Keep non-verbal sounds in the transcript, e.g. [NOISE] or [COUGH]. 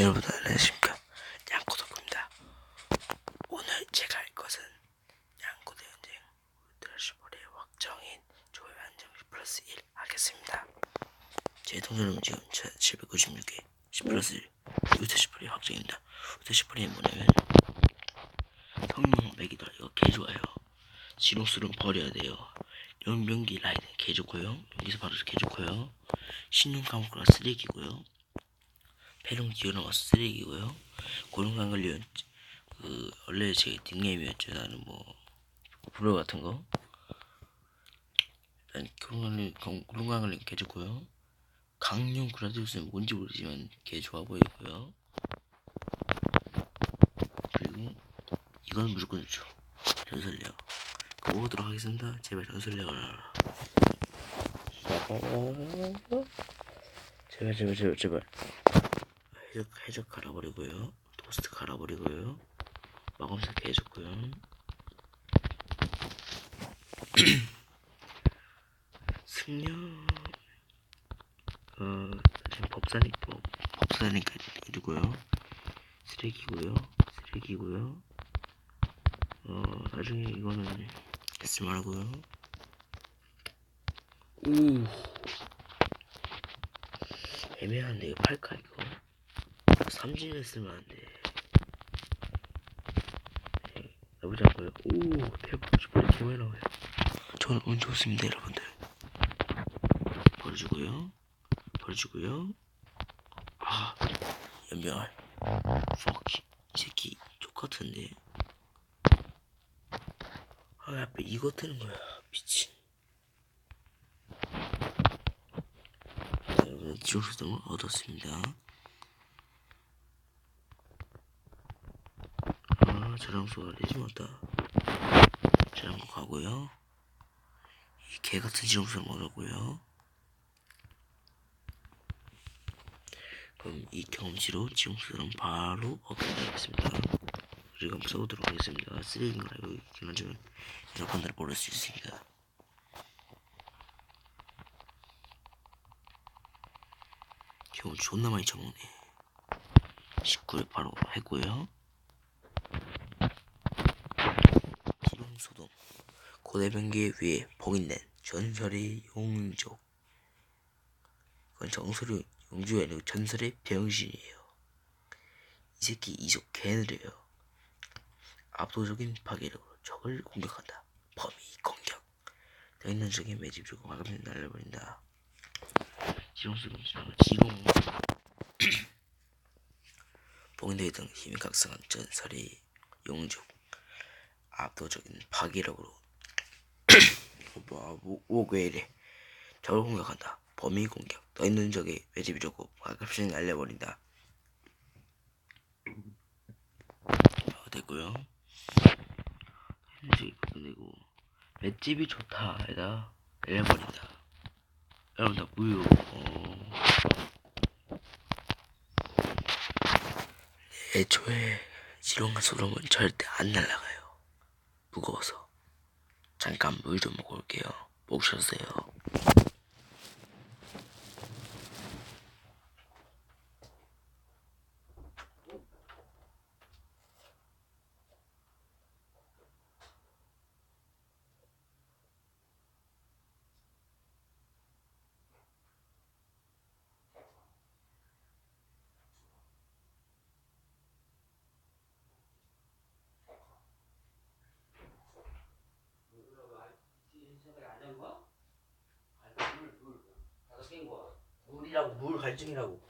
여러분 안녕하십니까? 양코덕입니다. 오늘 제가 할 것은 양코대 현생 드라시볼의 확정인 조회 한정시 플러스 1 하겠습니다. 제 동전은 지금 796개 10 플러스 1 우테시볼의 확정입니다. 우테시볼이 뭐냐면 성능 맥이다 이거 개 좋아요. 지롱수는 버려야 돼요. 연병기 라이는 개 좋고요. 여기서 바로 개 좋고요. 신용 감옥가 쓰레기고요 패롱 기어나가 쓰레기고요. 고룡강 관련 그 원래 제 닉네임이었죠. 나는 뭐 블로 같은 거. 일단 고룡강 관련 고룡강 관련 개 좋고요. 강용 그라디우스는 뭔지 모르지만 개 좋아 보이고요. 그리고 이건 무조건 좋죠. 전설력. 가보도록 하겠습니다. 제발 전설력을 알아라. 제발 제발 제발 제발. 해적, 해적 갈아버리고요. 토스트 갈아버리고요. 마검색 해줬고요. [CLEARS THROAT] 승려, 어, 지금 법사니, 법, 법사니까 해주고요. 쓰레기고요. 쓰레기고요. 어, 나중에 이거는 쓰지 말고요. 오! 애매한데, 이거 팔까, 이거? 삼진을 쓰면 안 돼. 네, 해보자고요. 오, 대박. 빨리 개만 나와요. 저는 운 좋습니다, 여러분들. 버려주고요. 버려주고요. 아, 연병알. fuck. 이 새끼 똑같은데. 아, 앞에 이거 뜨는 거야. 미친. 여러분, 지옥수등을 얻었습니다. 아, 저장소가 레지모다. 저장소 가고요. 이 개같은 지용수를 먹었고요. 그럼 이 경험치로 지용수는 바로. 그리고 한번 써보도록 하겠습니다. 쓰레기인가 이거 기만주면 여러분들 모를 수 있습니다. 경험 존나 많이 쳐먹네. 19를 바로 했고요. 기름소동 고대변기 위에 봉인된 전설의 용족. 그건 정설의 용주가 아니고 전설의 병신이에요. 이 새끼 이속 개느려요. 압도적인 파괴력으로 적을 공격한다. 범위 공격. 대인론적인 매집 주고 마감을 날려버린다. 지롱수는 지롱 봉인되어 있던 힘이 각성한 전설의 용족. 압도적인 파괴력으로 뭐, 오왜 이래. 적을 공격한다. 범위 공격. 떠 있는 적의 매집이 좋고 가급적 날려버린다. 어, 됐고요. 현재 끝내고. 맷집이 좋다 에다 날려버린다. 여러분 다 무효 어... 애초에 지롱과 소름은 절대 안 날아가요. 무거워서 잠깐 물 좀 먹고 올게요. 목 쉬었어요. 물이라고 물 갈증이라고